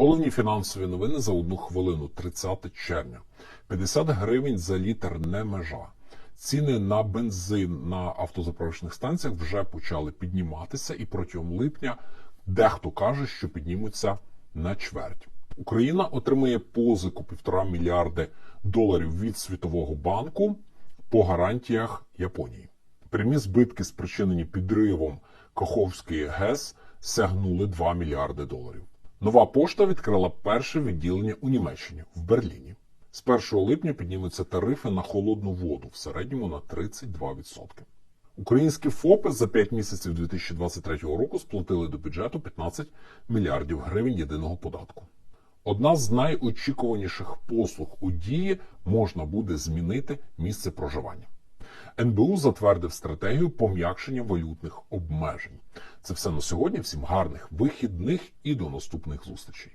Головні фінансові новини за одну хвилину, 30 червня. 50 гривень за літр не межа. Ціни на бензин на автозаправочних станціях вже почали підніматися, і протягом липня дехто каже, що піднімуться на чверть. Україна отримує позику півтора мільярди доларів від Світового банку по гарантіях Японії. Прямі збитки, спричинені підривом Каховської ГЕС, сягнули 2 мільярди доларів. Нова пошта відкрила перше відділення у Німеччині в Берліні. З 1 липня піднімуться тарифи на холодну воду в середньому на 32%. Українські ФОПи за 5 місяців 2023 року сплатили до бюджету 15 мільярдів гривень єдиного податку. Одна з найочікуваніших послуг у дії можна буде змінити місце проживання. НБУ затвердив стратегію пом'якшення валютних обмежень. Це все на сьогодні. Всім гарних вихідних і до наступних зустрічей.